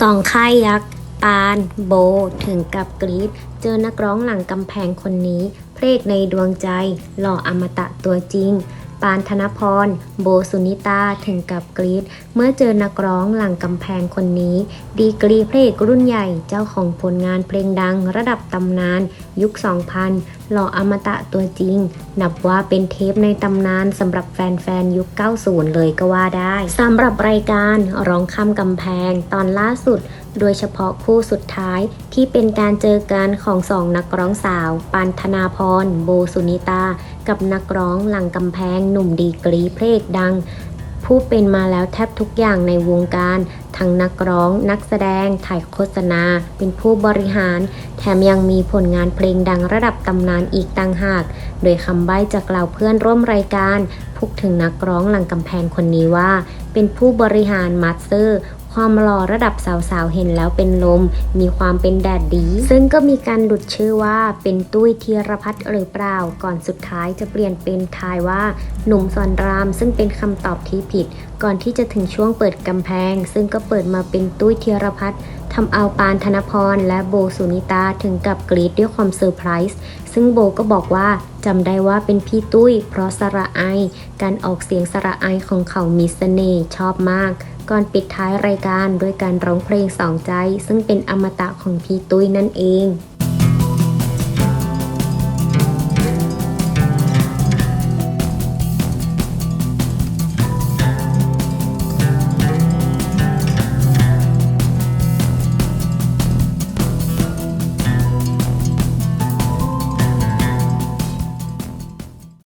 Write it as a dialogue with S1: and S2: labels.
S1: สองค่ายยักษ์ปานโบถึงกับกรีดเจอนักร้องหลังกำแพงคนนี้ เพลกในดวงใจ หล่ออมตะตัวจริง ปานธนพร โบสุนิตาถึงกับกรีดเมื่อเจอนักร้องหลังกำแพงคนนี้ ดีกรีเพลงรุ่นใหญ่เจ้าของผลงานเพลงดังระดับตำนาน ยุค 2000หล่ออมตะตัวจริง นับว่าเป็นเทปในตำนานสำหรับแฟนๆ ยุค 90 เลยก็ว่าได้สำหรับรายการร้องคำกำแพงตอนล่าสุด โดยเฉพาะคู่สุดท้ายที่เป็นการเจอกันของสองนักร้องสาว ปานธนาพรโบสุนิตา กับนักร้องหลังกำแพงหนุ่มดีกรีเพลงดัง ผู้เป็นมาแล้วแทบทุกอย่างในวงการ ทั้งนักร้อง นักแสดง ถ่ายโฆษณา เป็นผู้บริหาร แถมยังมีผลงานเพลงดังระดับตำนานอีกต่างหาก โดยคำใบ้จากเหล่าเพื่อนร่วมรายการพูดถึงนักร้องหลังกำแพงคนนี้ว่า เป็นผู้บริหารมาสเตอร์ ความหล่อระดับสาวๆ เห็นแล้วเป็นลม มีความเป็นแดดดี ซึ่งก็มีการหลุดชื่อว่าเป็นตุ้ยธีรพัฒน์หรือเปล่า ก่อนสุดท้ายจะเปลี่ยนเป็นทายว่าหนุ่มสอนราม ซึ่งเป็นคำตอบที่ผิด ก่อนที่จะถึงช่วงเปิดกำแพง ซึ่งก็เปิดมาเป็นตุ้ยธีรพัฒน์ทำเอาปานธนพรและโบสุนิตาถึงกับกรีดด้วยความเซอร์ไพรส์ซึ่งโบก็บอกว่าจำได้ว่าเป็นพี่ตุ้ย เพราะสระไอ การออกเสียงสระไอของเขามีเสน่ห์ชอบมาก ก่อนปิดท้ายรายการด้วยการร้องเพลงสองใจ ซึ่งเป็นอมตะของพี่ตุ้ยนั่นเอง